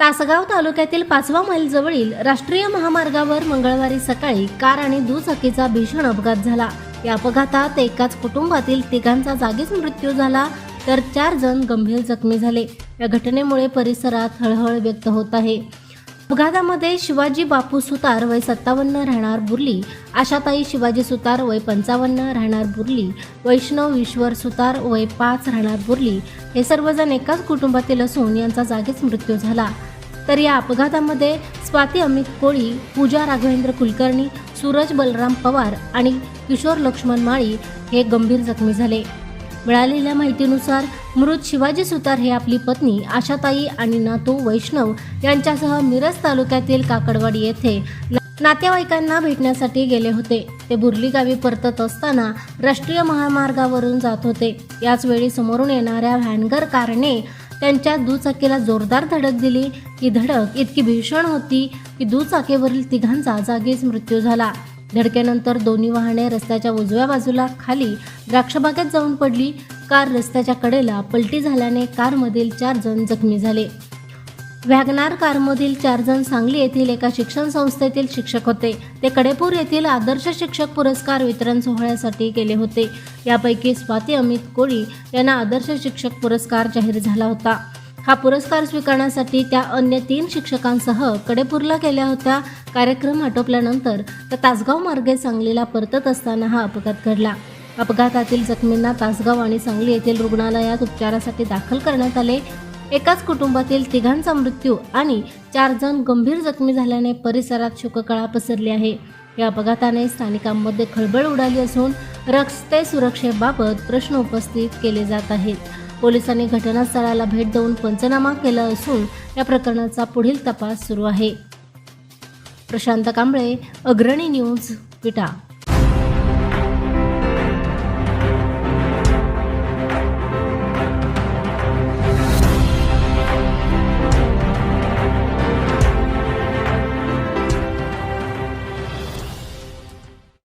तासगाव तालुक्यातील पाचवा मैल जवळील राष्ट्रीय महामार्गावर मंगळवारी सकाळी कार आणि दुचाकीचा भीषण अपघात झाला. या अपघातात एकाच कुटुंबातील तिघांचा जागीच मृत्यू झाला तर चार जण गंभीर जखमी झाले. या घटनेमुळे परिसरात हळहळ व्यक्त होत आहे. अपघातामध्ये शिवाजी बापू सुतार वय सत्तावन्न राहणार बुर्ली आशाताई शिवाजी सुतार वय पंचावन्न राहणार बुर्ली वैष्णव ईश्वर सुतार वय पाच राहणार बुर्ली. हे सर्वजण एकाच कुटुंबातील असून यांचा जागीच मृत्यू झाला. तर या अपघातामध्ये स्वाती अमित कोळी पूजा राघवेंद्र कुलकर्णी सूरज बलराम पवार आणि किशोर लक्ष्मण माळी हे गंभीर जखमी झाले. मिळालेल्या माहितीनुसार मृत शिवाजी सुतार हे आपली पत्नी आशाताई आणि नातू वैष्णव यांच्यासह मिरज तालुक्यातील काकडवाडी येथे नातेवाईकांना भेटण्यासाठी गेले होते. ते बुर्ली गावी परतत असताना राष्ट्रीय महामार्गावरून जात होते. याच वेळी समोरून येणाऱ्या व्हॅनगर कारने त्यांच्या दुचाकीला जोरदार धडक दिली. ही धडक इतकी भीषण होती की दुचाकीवरील तिघांचा जागीच मृत्यू झाला. धडकेनंतर दोन्ही वाहने रस्त्याच्या उजव्या बाजूला खाली द्राक्षबागेत जाऊन पडली. कार रस्त्याच्या कडेला पलटी झाल्याने कारमधील चार जण जखमी झाले. वॅगनार कारमधील चार जण सांगली येथील एका शिक्षण संस्थेतील शिक्षक होते. ते कडेपूर येथील आदर्श शिक्षक पुरस्कार वितरण सोहळ्यासाठी गेले होते. यापैकी स्वाती अमित कोळी यांना आदर्श शिक्षक पुरस्कार जाहीर झाला होता. हा पुरस्कार स्वीकारण्यासाठी त्या अन्य तीन शिक्षकांसह कडेपूरला गेल्या होत्या. कार्यक्रम आटोपल्यानंतर त्या तासगाव मार्गे सांगलीला परतत असताना हा अपघात घडला. अपघातातील जखमींना तासगाव आणि सांगली येथील रुग्णालयात उपचारासाठी दाखल करण्यात आले. एकाच कुटुंबातील तिघांचा मृत्यू आणि चार जण गंभीर जखमी झाल्याने परिसरात शोककळा पसरली आहे. या अपघाताने स्थानिकांमध्ये खळबळ उडाली असून रस्ते सुरक्षेबाबत प्रश्न उपस्थित केले जात आहेत. पोलिसांनी घटनास्थळाला भेट देऊन पंचनामा केला असून या प्रकरणाचा पुढील तपास सुरू आहे. प्रशांत कांबळे अग्रणी न्यूज विटा.